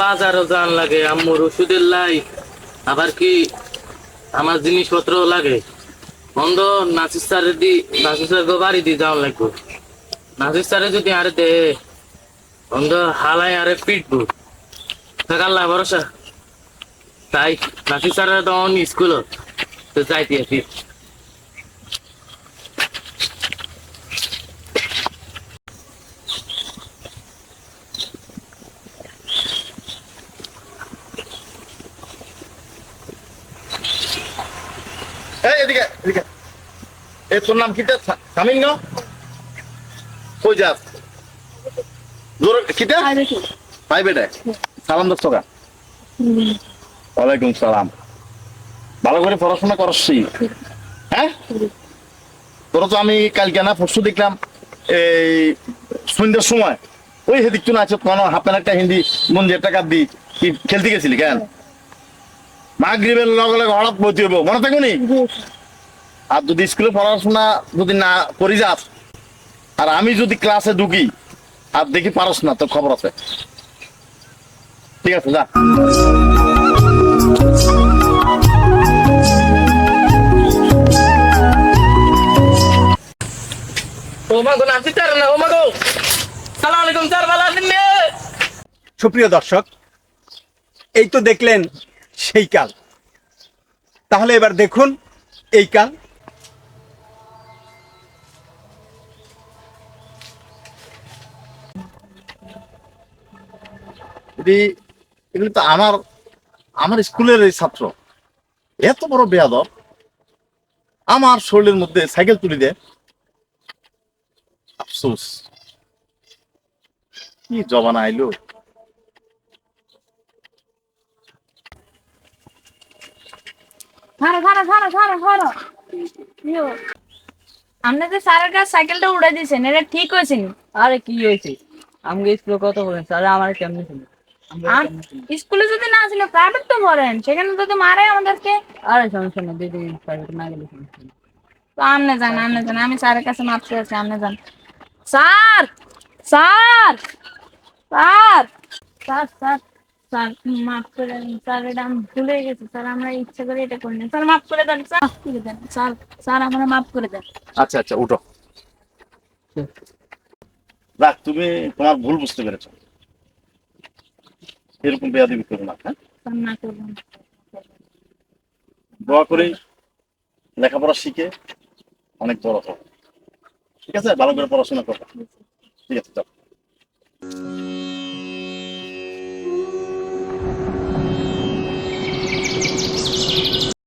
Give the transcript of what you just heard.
বাজারও যান লাগে, আম্মুর ওষুধের লাই আবার কি, আমার জিনিসপত্র লাগে। বন্ধ, নাসির স্যারে দি, নাসির স্যার গো বাড়ি দিয়ে যাওয়া লাগবো। নাসির স্যারে যদি আরে দে, বন্ধ হালাই আরে পিটবো। থাকাল্লা ভরসা। তাই, নাসির স্যারের তখন স্কুল তো যাইতে আছি এই এদিকে এদিকে। এ তোর নাম কিটা সামিন ন? কই যাস? জোর কিটা প্রাইভেটে সালাম দশ টাকা ওয়ালাইকুম সালাম। ভালো করে পড়াশোনা করছি হ্যাঁ? তোরা তো আমি কালকে না পরশু দেখলাম এই সন্ধ্যার সময়। ওই হেদিক তো না আছে কোনো হাফ প্যান্ট একটা হিন্দি মন্দির টাকা দি। খেলতে গেছিলি কেন? মাগরিবের লগে লগে হঠাৎ বইতে হইব মনে থাকো নি? আর যদি স্কুলে পড়াশোনা যদি না করি যাস আর আমি যদি ক্লাসে ঢুকি আর দেখি পারস না তোর খবর আছে। ঠিক আছে যা? সুপ্রিয় দর্শক এই তো দেখলেন সেই কাল। তাহলে এবার দেখুন এই কাল। যদি এগুলো তো আমার আমার স্কুলের এই ছাত্র। এত বড় বেয়াদব। আমার শরীরের মধ্যে সাইকেল তুলে দেয়। আফসোস। কি জবানা আইলো। ধরো ধরো ধরো ধরো ধরো আপনি যে স্যারের কাছে সাইকেলটা উড়ে দিয়েছেন এটা ঠিক হয়েছে নি? আরে কি হয়েছে? আমাকে স্কুলে কত বলেন? স্যার আমার কেমনি ছিল আর স্কুলে যদি না ছিল প্রাইভেট তো পড়েন সেখানে যদি মারে আমাদেরকে। আরে সমস্যা নেই দিদি প্রাইভেট না গেলে তো আমনে যান আমনে যান আমি স্যারের কাছে মাপ চেয়েছি আমনে যান। Sir! Sir! Sir! Sir sir sir মাফ করে দেন স্যার এটা আমি ভুলে গেছি। স্যার আমরা ইচ্ছা করে এটা করিনি স্যার মাফ করে দেন স্যার। মাফ করে দেন স্যার স্যার আমরা মাফ করে দেন। আচ্ছা আচ্ছা উঠো। রাখ তুমি তোমার ভুল বুঝতে পেরেছ। এরকম বেয়াদবি করো না হ্যাঁ? স্যার না করবেন দোয়া করি লেখাপড়া শিখে অনেক বড় হবে ঠিক আছে? ভালো করে পড়াশোনা করবে ঠিক আছে চল।